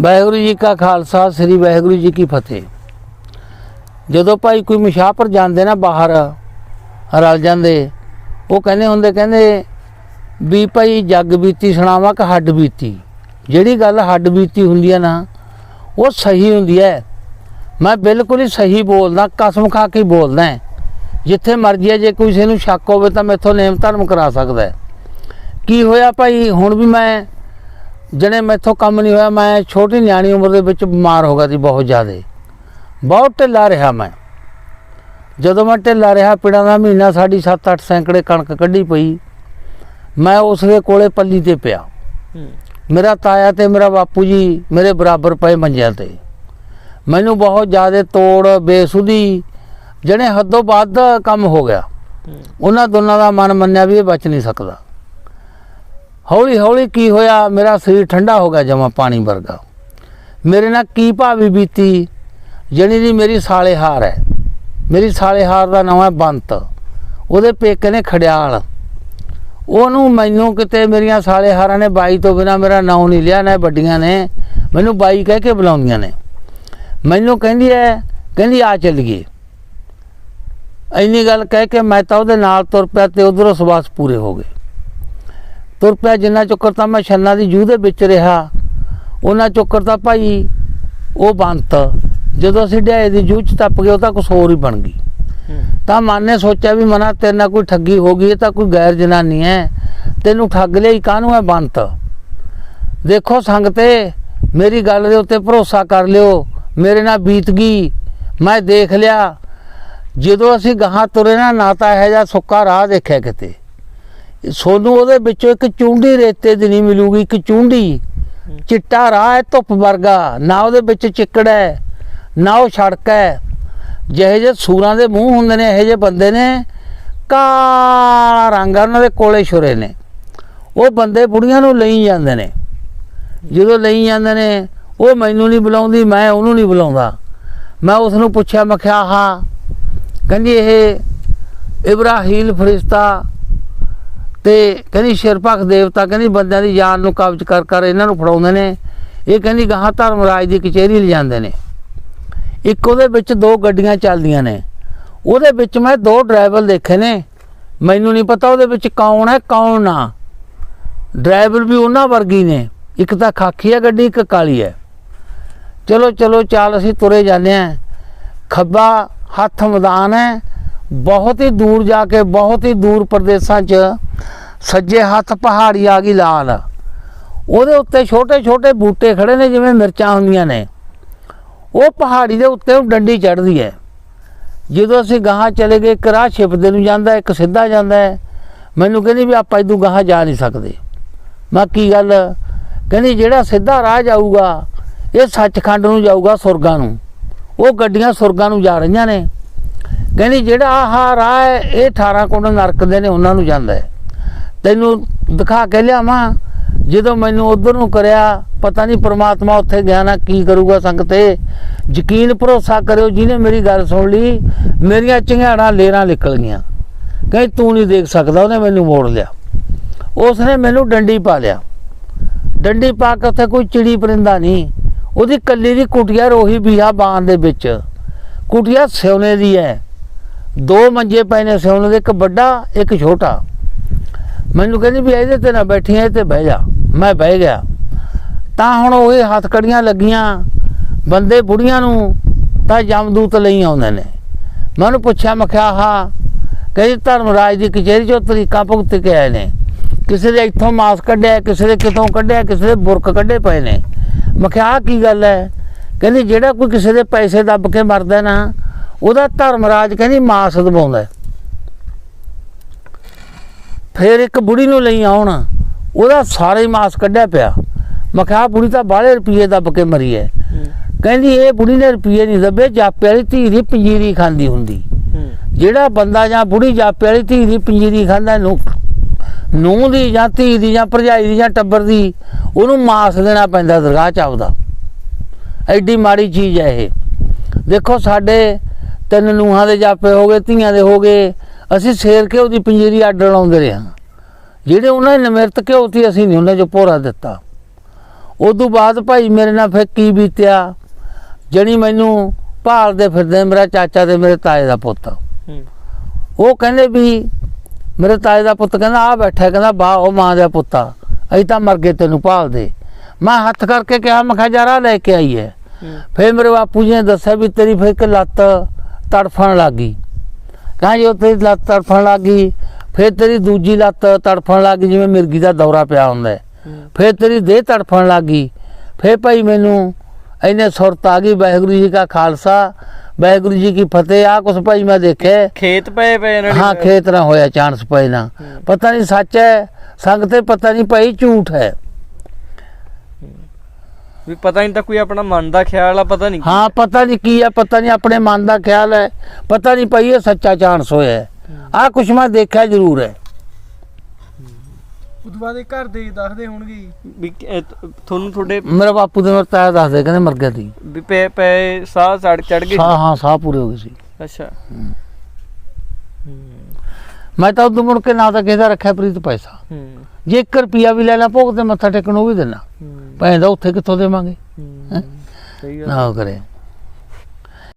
ਵਾਹਿਗੁਰੂ ਜੀ ਕਾ ਖਾਲਸਾ, ਸ੍ਰੀ ਵਾਹਿਗੁਰੂ ਜੀ ਕੀ ਫਤਿਹ। ਜਦੋਂ ਭਾਈ ਕੋਈ ਮੁਸਾਫਰ ਜਾਂਦੇ ਨਾ ਬਾਹਰ, ਰਲ ਜਾਂਦੇ, ਉਹ ਕਹਿੰਦੇ ਹੁੰਦੇ, ਕਹਿੰਦੇ ਵੀ ਭਾਈ ਜੱਗ ਬੀਤੀ ਸੁਣਾਵਾਂ ਕਿ ਹੱਡ ਬੀਤੀ? ਜਿਹੜੀ ਗੱਲ ਹੱਡ ਬੀਤੀ ਹੁੰਦੀ ਹੈ ਨਾ, ਉਹ ਸਹੀ ਹੁੰਦੀ ਹੈ ਮੈਂ ਬਿਲਕੁਲ ਹੀ ਸਹੀ ਬੋਲਦਾ, ਕਸਮ ਖਾ ਕੇ ਬੋਲਦਾ ਜਿੱਥੇ ਮਰਜ਼ੀ ਹੈ ਜੇ ਕਿਸੇ ਨੂੰ ਸ਼ੱਕ ਹੋਵੇ ਤਾਂ ਮੈਥੋਂ ਨੇਮ ਧਰਮ ਕਰਾ ਸਕਦਾ ਕੀ ਹੋਇਆ ਭਾਈ? ਹੁਣ ਵੀ ਮੈਂ ਜਣੇ ਮੈਥੋਂ ਕੰਮ ਨਹੀਂ ਹੋਇਆ ਮੈਂ ਛੋਟੀ ਨਿਆਣੀ ਉਮਰ ਦੇ ਵਿੱਚ ਬਿਮਾਰ ਹੋ ਗਿਆ ਸੀ ਬਹੁਤ ਜ਼ਿਆਦਾ। ਬਹੁਤ ਢਿੱਲਾ ਰਿਹਾ ਮੈਂ। ਜਦੋਂ ਮੈਂ ਢਿੱਲਾ ਰਿਹਾ ਪਿੜਾਂ ਦਾ ਮਹੀਨਾ ਸਾਡੀ 7-8 ਸੈਂਕੜੇ ਕਣਕ ਕੱਢੀ ਪਈ। ਮੈਂ ਉਸ ਦੇ ਕੋਲੇ ਪੱਲੀ ਤੇ ਪਿਆ। ਮੇਰਾ ਤਾਇਆ ਤੇ ਮੇਰਾ ਬਾਪੂ ਜੀ ਮੇਰੇ ਬਰਾਬਰ ਪਏ ਮੰਜਿਆਂ ਤੇ। ਮੈਨੂੰ ਬਹੁਤ ਜ਼ਿਆਦਾ ਤੋੜ ਬੇਸੁਧੀ ਜਣੇ ਹੱਦੋਂ ਵੱਧ ਕੰਮ ਹੋ ਗਿਆ। ਉਹਨਾਂ ਦੋਨਾਂ ਦਾ ਮਨ ਮੰਨਿਆ ਵੀ ਇਹ ਬਚ ਨਹੀਂ ਸਕਦਾ। ਹੌਲੀ ਹੌਲੀ ਕੀ ਹੋਇਆ? ਮੇਰਾ ਸਰੀਰ ਠੰਡਾ ਹੋ ਗਿਆ ਜਮਾ ਪਾਣੀ ਵਰਗਾ। ਮੇਰੇ ਨਾਲ ਕੀ ਭਾਵੀ ਬੀਤੀ? ਜਣੀ ਦੀ ਮੇਰੀ ਸਾਲੇਹਾਰ ਹੈ। ਮੇਰੀ ਸਾਲੇਹਾਰ ਦਾ ਨਾਮ ਹੈ ਬੰਤ। ਉਹਦੇ ਪੇਕੇ ਨੇ ਖੜਿਆਲ। ਉਹਨੂੰ ਮੈਨੂੰ ਕਿਤੇ ਮੇਰੀਆਂ ਸਾਲੇਹਾਰਾਂ ਨੇ ਬਾਈ ਤੋਂ ਬਿਨਾ ਮੇਰਾ ਨਾਮ ਨਹੀਂ ਲਿਆ, ਨਾ ਵੱਡੀਆਂ ਨੇ। ਮੈਨੂੰ ਬਾਈ ਕਹਿ ਕੇ ਬੁਲਾਉਂਦੀਆਂ ਨੇ। ਮੈਨੂੰ ਕਹਿੰਦੀ ਐ ਕਹਿੰਦੀ ਆ ਚੱਲੀਏ ਇੰਨੀ ਗੱਲ ਕਹਿ ਕੇ ਮੈਂ ਤਾਂ ਉਹਦੇ ਨਾਲ ਤੁਰ ਪਿਆ ਤੇ ਉਧਰੋਂ ਸਵਾਸ ਪੂਰੇ ਹੋ ਗਏ। ਤੁਰ ਪਿਆ ਜਿੰਨਾ ਚੁੱਕਰ ਤਾਂ ਮੈਂ ਛੰਨਾ ਦੀ ਜੂਹ ਦੇ ਵਿੱਚ ਰਿਹਾ ਉਹਨਾਂ ਚੁੱਕਰ ਤਾਂ ਭਾਈ ਉਹ ਬੰਤ ਜਦੋਂ ਅਸੀਂ ਢਾਏ ਦੀ ਜੂਹ ਚ ਟੱਪ ਗਏ ਉਹ ਤਾਂ ਕੁਛ ਹੋਰ ਹੀ ਬਣ ਗਈ। ਤਾਂ ਮਨ ਨੇ ਸੋਚਿਆ ਵੀ ਮਨਾ ਤੇਰੇ ਨਾਲ ਕੋਈ ਠੱਗੀ ਹੋ ਗਈ ਇਹ ਤਾਂ ਕੋਈ ਗੈਰ ਜਨਾਨੀ ਹੈ ਤੈਨੂੰ ਠੱਗ ਲਈ ਕਾਹਨੂੰ ਹੈ ਬੰਤ? ਦੇਖੋ ਸੰਗਤੇ ਮੇਰੀ ਗੱਲ ਦੇ ਉੱਤੇ ਭਰੋਸਾ ਕਰ ਲਿਓ ਮੇਰੇ ਨਾਲ ਬੀਤ ਗਈ ਮੈਂ ਦੇਖ ਲਿਆ। ਜਦੋਂ ਅਸੀਂ ਗਾਹਾਂ ਤੁਰੇ ਨਾ ਨਾ ਤਾਂ ਇਹੋ ਜਿਹਾ ਸੁੱਕਾ ਰਾਹ ਦੇਖਿਆ ਕਿਤੇ। ਸੋਨੂੰ ਉਹਦੇ ਵਿੱਚੋਂ ਇੱਕ ਚੁੰਡੀ ਰੇਤੇ ਦੀ ਨਹੀਂ ਮਿਲੂਗੀ ਇੱਕ ਚੁੰਡੀ। ਚਿੱਟਾ ਰਾਹ ਹੈ ਧੁੱਪ ਵਰਗਾ। ਨਾ ਉਹਦੇ ਵਿੱਚ ਚਿੱਕੜ ਹੈ ਨਾ ਉਹ ਸੜਕ ਹੈ। ਜਿਹੇ ਜੇ ਸੂਰਾਂ ਦੇ ਮੂੰਹ ਹੁੰਦੇ ਨੇ ਇਹੋ ਜਿਹੇ ਬੰਦੇ ਨੇ ਕਾਲਾ ਰੰਗ ਉਹਨਾਂ ਦੇ ਕੋਲੇ ਛੁਰੇ ਨੇ। ਉਹ ਬੰਦੇ ਬੁੜੀਆਂ ਨੂੰ ਲਈ ਜਾਂਦੇ ਨੇ। ਜਦੋਂ ਲਈ ਜਾਂਦੇ ਨੇ ਉਹ ਮੈਨੂੰ ਨਹੀਂ ਬੁਲਾਉਂਦੀ ਮੈਂ ਉਹਨੂੰ ਨਹੀਂ ਬੁਲਾਉਂਦਾ। ਮੈਂ ਉਸ ਨੂੰ ਪੁੱਛਿਆ ਮੈਂ ਕਿਹਾ ਹਾਂ ਕਹਿੰਦੀ ਇਹ ਇਬਰਾਹੀਲ ਫਰਿਸ਼ਤਾ ਤੇ ਕਹਿੰਦੀ ਸ਼ਿਰਪਖ ਦੇਵਤਾ, ਕਹਿੰਦੀ ਬੰਦਿਆਂ ਦੀ ਜਾਨ ਨੂੰ ਕਬਜ਼ ਕਰ ਕਰ ਇਹਨਾਂ ਨੂੰ ਫੜਾਉਂਦੇ ਨੇ। ਇਹ ਕਹਿੰਦੀ ਗਾਹਾਂ ਧਰਮਰਾਜ ਦੀ ਕਚਹਿਰੀ ਲਿਜਾਂਦੇ ਨੇ। ਇੱਕ ਉਹਦੇ ਵਿੱਚ ਦੋ ਗੱਡੀਆਂ ਚੱਲਦੀਆਂ ਨੇ। ਉਹਦੇ ਵਿੱਚ ਮੈਂ ਦੋ ਡਰਾਈਵਰ ਦੇਖੇ ਨੇ। ਮੈਨੂੰ ਨਹੀਂ ਪਤਾ ਉਹਦੇ ਵਿੱਚ ਕੌਣ ਹੈ, ਕੌਣ ਨਾ। ਡਰਾਈਵਰ ਵੀ ਉਹਨਾਂ ਵਰਗੀ ਨੇ। ਇੱਕ ਤਾਂ ਖਾਕੀ ਹੈ ਗੱਡੀ, ਇੱਕ ਕਾਲੀ ਹੈ। ਚਲੋ ਚਲੋ, ਚੱਲ ਅਸੀਂ ਤੁਰੇ ਜਾਂਦੇ ਆ ਖੱਬਾ ਹੱਥ ਮੈਦਾਨ ਹੈ। ਬਹੁਤ ਹੀ ਦੂਰ ਜਾ ਕੇ, ਬਹੁਤ ਹੀ ਦੂਰ ਪ੍ਰਦੇਸ਼ਾਂ 'ਚ ਸੱਜੇ ਹੱਥ ਪਹਾੜੀ ਆ ਗਈ ਲਾਲ। ਉਹਦੇ ਉੱਤੇ ਛੋਟੇ ਛੋਟੇ ਬੂਟੇ ਖੜੇ ਨੇ, ਜਿਵੇਂ ਮਿਰਚਾਂ ਹੁੰਦੀਆਂ ਨੇ। ਉਹ ਪਹਾੜੀ ਦੇ ਉੱਤੇ ਉਹ ਡੰਡੀ ਚੜ੍ਹਦੀ ਹੈ। ਜਦੋਂ ਅਸੀਂ ਗਾਹਾਂ ਚਲੇ ਗਏ, ਇੱਕ ਰਾਹ ਛਿਪਦੇ ਨੂੰ ਜਾਂਦਾ ਇੱਕ ਸਿੱਧਾ ਜਾਂਦਾ ਹੈ। ਮੈਨੂੰ ਕਹਿੰਦੀ ਵੀ ਆਪਾਂ ਇਦੋਂ ਗਾਹਾਂ ਜਾ ਨਹੀਂ ਸਕਦੇ। ਮੈਂ ਕੀ ਗੱਲ? ਕਹਿੰਦੀ ਜਿਹੜਾ ਸਿੱਧਾ ਰਾਹ ਜਾਊਗਾ, ਇਹ ਸੱਚਖੰਡ ਨੂੰ ਜਾਊਗਾ, ਸੁਰਗਾਂ ਨੂੰ। ਉਹ ਗੱਡੀਆਂ ਸੁਰਗਾਂ ਨੂੰ ਜਾ ਰਹੀਆਂ ਨੇ। ਕਹਿੰਦੀ ਜਿਹੜਾ ਆਹ ਰਾਹ ਹੈ ਇਹ 18 ਕੋਣ ਨਰਕ ਦੇ ਨੇ, ਉਹਨਾਂ ਨੂੰ ਜਾਂਦਾ ਹੈ। ਤੈਨੂੰ ਦਿਖਾ ਕੇ ਲਿਆਵਾਂ, ਜਦੋਂ ਮੈਨੂੰ ਉਧਰ ਨੂੰ ਕਰਿਆ, ਪਤਾ ਨਹੀਂ ਪ੍ਰਮਾਤਮਾ ਉੱਥੇ ਗਿਆ ਨਾ, ਕੀ ਕਰੂਗਾ ਸੰਗਤੇ ਯਕੀਨ ਭਰੋਸਾ ਕਰਿਓ, ਜਿਹਨੇ ਮੇਰੀ ਗੱਲ ਸੁਣ ਲਈ, ਮੇਰੀਆਂ ਚਿੰਗਾੜਾਂ ਲੇਰਾਂ ਨਿਕਲ ਗਈਆਂ। ਕਹਿੰਦੀ, ਤੂੰ ਨਹੀਂ ਦੇਖ ਸਕਦਾ, ਉਹਨੇ ਮੈਨੂੰ ਮੋੜ ਲਿਆ। ਉਸਨੇ ਮੈਨੂੰ ਡੰਡੀ ਪਾ ਲਿਆ। ਡੰਡੀ ਪਾ ਕੇ ਉੱਥੇ ਕੋਈ ਚਿੜੀ ਪਰਿੰਦਾ ਨਹੀਂ। ਉਹਦੀ ਕੱਲੀ ਦੀ ਕੁਟਿਆ ਰੋਹੀ ਬਿਹਾ ਬਾਣ ਦੇ ਵਿੱਚ। ਕੁਟਿਆ ਸਿਉਨੇ ਦੀ ਹੈ ਦੋ ਮੰਜੇ ਪਏ ਨੇ ਸਿਉਨੇ ਦੇ, ਇੱਕ ਵੱਡਾ, ਇੱਕ ਛੋਟਾ। ਮੈਨੂੰ ਕਹਿੰਦੀ ਵੀ ਇਹਦੇ ਤੇ ਨਾ ਬੈਠੀਆਂ ਐ ਤੇ ਬਹਿ ਜਾ। ਮੈਂ ਬਹਿ ਗਿਆ। ਤਾਂ ਹੁਣ ਉਹ ਹੱਥ ਕੜੀਆਂ ਲੱਗੀਆਂ, ਬੰਦੇ ਬੁੜੀਆਂ ਨੂੰ ਤਾਂ ਜਮਦੂਤ ਲਈ ਆਉਂਦੇ ਨੇ। ਮੈਂ ਉਹਨੂੰ ਪੁੱਛਿਆ, ਮੈਂ ਕਿਹਾ ਹਾਂ ਕਹਿੰਦੀ ਧਰਮਰਾਜ ਦੀ ਕਚਹਿਰੀ ਚੋਂ ਤਰੀਕਾ ਭੁਗਤ ਕੇ ਆਏ ਨੇ। ਕਿਸੇ ਦੇ ਇੱਥੋਂ ਮਾਸ ਕੱਢਿਆ, ਕਿਸੇ ਦੇ ਕਿਤੋਂ ਕੱਢਿਆ, ਕਿਸੇ ਦੇ ਬੁਰਕ ਕੱਢੇ ਪਏ ਨੇ। ਮੈਂ ਕਿਹਾ, ਆਹ ਕੀ ਗੱਲ ਹੈ? ਕਹਿੰਦੀ ਜਿਹੜਾ ਕੋਈ ਕਿਸੇ ਦੇ ਪੈਸੇ ਦੱਬ ਕੇ ਮਰਦਾ ਨਾ, ਉਹਦਾ ਧਰਮਰਾਜ ਕਹਿੰਦੀ ਮਾਸ ਦਬਾਉਂਦਾ ਫਿਰ ਇੱਕ ਬੁੜੀ ਨੂੰ ਲਈ ਆਉਣ, ਉਹਦਾ ਸਾਰੇ ਮਾਸ ਕੱਢਿਆ ਪਿਆ। ਮੈਂ ਕਿਹਾ ਬੁੜੀ ਤਾਂ ਬਾਹਲੇ ਰੁਪਏ ਦੱਬ ਕੇ ਮਰੀ ਹੈ। ਕਹਿੰਦੀ, ਇਹ ਬੁੜੀ ਨੇ ਰੁਪਏ ਨਹੀਂ ਦੱਬੇ, ਜਾਪੇ ਵਾਲੀ ਧੀ ਦੀ ਪੰਜੀਰੀ ਖਾਂਦੀ ਹੁੰਦੀ। ਜਿਹੜਾ ਬੰਦਾ ਜਾਂ ਬੁੜੀ ਜਾਪੇ ਵਾਲੀ ਧੀ ਦੀ ਪੰਜੀਰੀ ਖਾਂਦਾ, ਨੂੰ ਨੂੰ ਦੀ ਜਾਂ ਧੀ ਦੀ ਜਾਂ ਭਰਜਾਈ ਦੀ ਜਾਂ ਟੱਬਰ ਦੀ, ਉਹਨੂੰ ਮਾਸ ਦੇਣਾ ਪੈਂਦਾ ਦਰਗਾਹ ਚ ਆਪਦਾ। ਐਡੀ ਮਾੜੀ ਚੀਜ਼ ਹੈ ਇਹ। ਦੇਖੋ ਸਾਡੇ ਤਿੰਨ ਨੂਹਾਂ ਦੇ ਜਾਪੇ ਹੋ ਗਏ ਧੀਆਂ ਦੇ ਹੋ ਗਏ ਅਸੀਂ ਸੇਰ ਕੇ ਉਹਦੀ ਪੰਜੀਰੀ ਅੱਡ ਲਾਉਂਦੇ ਰਹੇ ਹਾਂ। ਜਿਹੜੇ ਉਹਨਾਂ ਨੇ ਨਿਮਰਤ ਘਿਓ ਤੀ ਅਸੀਂ ਨਹੀਂ ਉਹਨਾਂ 'ਚ ਭੋਰਾ ਦਿੱਤਾ। ਉਦੋਂ ਬਾਅਦ ਭਾਈ ਮੇਰੇ ਨਾਲ ਫਿਰ ਕੀ ਬੀਤਿਆ? ਜਣੀ ਮੈਨੂੰ ਭਾਲਦੇ ਫਿਰਦੇ ਮੇਰਾ ਚਾਚਾ ਤੇ ਮੇਰੇ ਤਾਏ ਦਾ ਪੁੱਤ। ਉਹ ਕਹਿੰਦੇ ਵੀ ਮੇਰੇ ਤਾਏ ਦਾ ਪੁੱਤ ਕਹਿੰਦਾ ਆ ਬੈਠਾ ਕਹਿੰਦਾ ਬਾ ਉਹ ਮਾਂ ਦਾ ਪੁੱਤਾ ਅਸੀਂ ਤਾਂ ਮਰ ਗਏ ਤੈਨੂੰ ਭਾਲਦੇ। ਮੈਂ ਹੱਥ ਕਰਕੇ ਕਿਹਾ ਮੈਂ ਕਿਹਾ ਜਰਾ ਲੈ ਕੇ ਆਈ ਹੈ। ਫਿਰ ਮੇਰੇ ਬਾਪੂ ਜੀ ਨੇ ਦੱਸਿਆ ਵੀ ਤੇਰੀ ਫਿਰ ਇੱਕ ਲੱਤ ਤੜਫਣ ਲੱਗੀ ਕਹਾਂ ਜੀ ਉਹ ਤੇਰੀ ਲੱਤ ਤੜਫਣ ਲੱਗੀ ਫਿਰ ਤੇਰੀ ਦੂਜੀ ਲੱਤ ਤੜਫਣ ਲੱਗੀ ਜਿਵੇਂ ਮਿਰਗੀ ਦਾ ਦੌਰਾ ਪਿਆ ਹੁੰਦਾ ਫਿਰ ਤੇਰੀ ਦੇਹ ਤੜਫਣ ਲੱਗੀ ਫਿਰ ਭਾਈ ਮੈਨੂੰ ਇਹਨੇ ਸੁਰਤ ਆ ਗਈ ਵਾਹਿਗੁਰੂ ਜੀ ਕਾ ਖਾਲਸਾ ਵਾਹਿਗੁਰੂ ਜੀ ਕੀ ਫਤਿਹ ਆ ਕੁਛ ਭਾਈ ਮੈਂ ਦੇਖਿਆ। ਖੇਤ ਪਏ ਪਏ ਇਹਨਾਂ ਹਾਂ ਖੇਤ ਨਾ ਹੋਇਆ ਚਾਂਸ ਪਏ ਨਾ। ਪਤਾ ਨਹੀਂ ਸੱਚ ਹੈ ਸੰਗ ਤੇ ਪਤਾ ਨਹੀਂ ਭਾਈ ਝੂਠ ਹੈ। ਵੀ ਪਤਾ ਨਹੀਂ ਤਾਂ ਕੋਈ ਆਪਣਾ ਮਨ ਦਾ ਖਿਆਲ ਆ ਪਤਾ ਨਹੀਂ। ਹਾਂ ਪਤਾ ਨਹੀਂ ਕੀ ਹੈ ਪਤਾ ਨਹੀਂ ਆਪਣੇ ਮਨ ਦਾ ਖਿਆਲ ਹੈ। ਪਤਾ ਨਹੀਂ ਭਾਈ ਇਹ ਸੱਚਾ ਚਾਂਸ ਹੋਇਆ ਆ ਕੁਛ ਮੈਂ ਦੇਖਿਆ ਜ਼ਰੂਰ ਹੈ। ਉਦੋਂ ਬਾਅਦ ਇਹ ਘਰ ਦੇ ਦੱਸਦੇ ਹੋਣਗੇ। ਵੀ ਕਿ- ਇਹ ਤ- ਤੁਹਾਨੂੰ ਤੁਹਾਡੇ ਮੇਰਾ ਬਾਪੂ ਦੇ ਮੇਰੇ ਤਾਇਆ ਦੱਸਦੇ ਕਹਿੰਦੇ ਮਰ ਗਿਆ ਸੀ। ਵੀ ਪਏ ਪਏ ਸਾਹ ਚੜ ਚੜ ਗਏ ਹਾਂ ਹਾਂ ਸਾਹ ਪੂਰੇ ਹੋ ਗਏ ਸੀ। ਅੱਛਾ। ਹੂੰ। ਮੈਂ ਤਾਂ ਉਦੋਂ ਮੁੜ ਕੇ ਨਾ ਤਾਂ ਕਿਸੇ ਦਾ ਰੱਖਿਆ ਪ੍ਰੀਤ ਪੈਸਾ ਹੂੰ। ਜੇ 1 ਰੁਪਿਆ ਵੀ ਲੈ ਲਾ ਭੋਗ ਤੇ ਮੱਥਾ ਟੇਕਣ ਉਹ ਵੀ ਦੇਣਾ। ਦਾ ਉੱਥੇ ਕਿੱਥੋਂ ਦੇਵਾਂਗੇ। ਸਹੀ ਗੱਲ ਨਾ ਕਰੇ।